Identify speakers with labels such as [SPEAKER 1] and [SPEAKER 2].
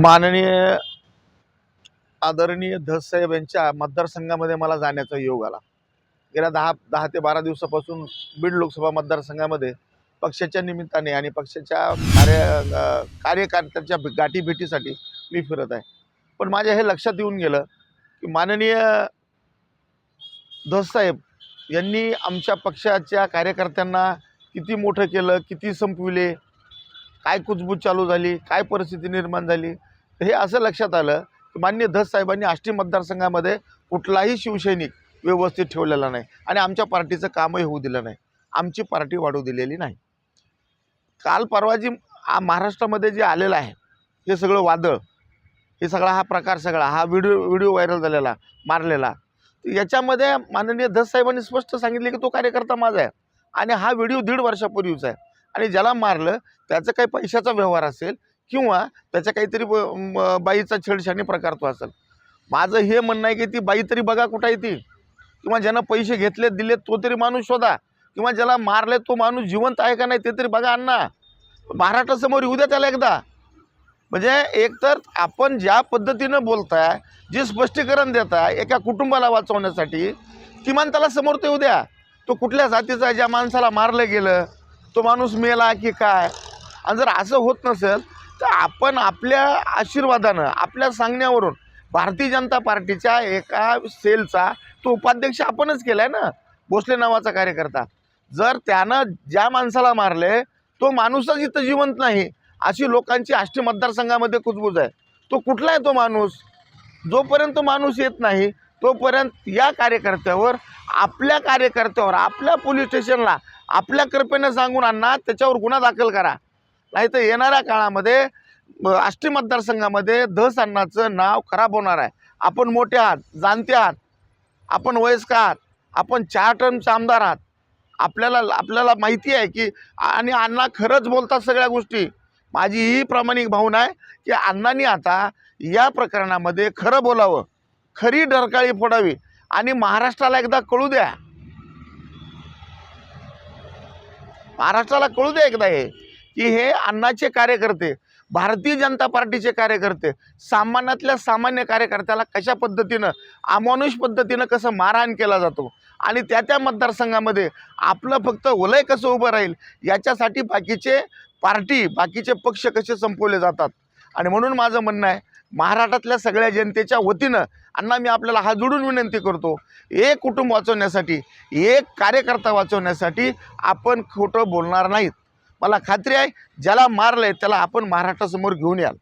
[SPEAKER 1] माननीय आदरणीय धससाहेब यांच्या मतदारसंघामध्ये मला जाण्याचा योग आला. गेल्या दहा दहा ते बारा दिवसापासून बीड लोकसभा मतदारसंघामध्ये पक्षाच्या निमित्ताने आणि पक्षाच्या कार्य अ, कार्यकर्त्यांच्या गाठीभेटीसाठी मी फिरत आहे. पण माझ्या हे लक्षात येऊन गेलं की माननीय धससाहेब यांनी आमच्या पक्षाच्या कार्यकर्त्यांना किती मोठं केलं किती संपविले काय कुजबूज चालू झाली काय परिस्थिती निर्माण झाली? हे असं लक्षात आलं की मान्य धस साहेबांनी आष्टी मतदारसंघामध्ये कुठलाही शिवसैनिक व्यवस्थित ठेवलेला नाही आणि आमच्या पार्टीचं कामही होऊ दिलं नाही. आमची पार्टी वाढू दिलेली नाही. काल परवा जी आ- महाराष्ट्रामध्ये जे आलेलं आहे हे सगळं वादळ हे सगळा हा प्रकार सगळा हा व्हिडिओ व्हिडिओ व्हायरल झालेला मारलेला याच्यामध्ये माननीय धस साहेबांनी स्पष्ट सांगितले की तो कार्यकर्ता माझा आहे आणि हा व्हिडिओ दीड वर्षापूर्वीचा आहे. आणि ज्याला मारलं त्याचं काही पैशाचा व्यवहार असेल किंवा त्याचा काहीतरी ब- बाईचा छेडछाणी प्रकार तो असेल. माझं हे म्हणणं आहे की ती बाई तरी बघा कुठं आहे ती. किंवा ज्यानं पैसे घेतले दिले तो तरी माणूस शोधा. किंवा ज्याला मारले तो माणूस जिवंत आहे का नाही ते तरी बघा अण्णा. महाराष्ट्रासमोर येऊ द्या त्याला एकदा. म्हणजे एकतर आपण ज्या पद्धतीनं बोलताय जे स्पष्टीकरण देताय एका कुटुंबाला वाचवण्यासाठी किमान त्याला समोर ते येऊ द्या. तो कुठल्या जातीचा आहे, ज्या माणसाला मारलं गेलं तो माणूस मेला की काय? आणि जर असं होत नसेल तर आपण आपल्या आशीर्वादानं आपल्या सांगण्यावरून भारतीय जनता पार्टीच्या एका सेलचा तो उपाध्यक्ष आपणच केला आहे ना? भोसले नावाचा कार्यकर्ता. जर त्यानं ज्या माणसाला मारले तो माणूसच इथं जिवंत नाही. अशी लोकांची आष्टी मतदारसंघामध्ये कुजबूज आहे. तो कुठला आहे तो माणूस? जोपर्यंत माणूस येत नाही तोपर्यंत या कार्यकर्त्यावर आपल्या कार्यकर्त्यावर आपल्या पोलीस स्टेशनला आपल्या कृपेनं सांगून आणा त्याच्यावर गुन्हा दाखल करा. नाही तर येणाऱ्या काळामध्ये आष्टी मतदारसंघामध्ये धस अण्णाचं नाव खराब होणार आहे. आपण मोठे आहात जाणते आहात. आपण वयस्क आहात. आपण चार टर्मचे आमदार आहात. आपल्याला आपल्याला माहिती आहे की आणि अण्णा खरंच बोलतात सगळ्या गोष्टी. माझी ही प्रामाणिक भावना आहे की अण्णांनी आता या प्रकरणामध्ये खरं बोलावं. खरी डरकाळी फोडावी. आणि महाराष्ट्राला एकदा कळू द्या. महाराष्ट्राला कळू दे एकदा हे की हे अण्णाचे कार्यकर्ते भारतीय जनता पार्टीचे कार्यकर्ते सामान्यातल्या सामान्य कार्यकर्त्याला कशा पद्धतीनं अमानुष पद्धतीनं कसं मारहाण केला जातो? आणि त्या त्या मतदारसंघामध्ये आपलं फक्त वलय कसं उभं राहील याच्यासाठी बाकीचे पार्टी बाकीचे पक्ष कसे संपवले जातात? आणि म्हणून माझं म्हणणं आहे महाराष्ट्रातल्या सगळ्या जनतेच्या वतीनं अण्णा मी आपल्याला हात जोडून विनंती करतो एक कुटुंब वाचवण्यासाठी एक कार्यकर्ता वाचवण्यासाठी आपण खोटं बोलणार नाहीत. मला खात्री आहे ज्याला मारलं आहे त्याला आपण महाराष्ट्रासमोर घेऊन याल.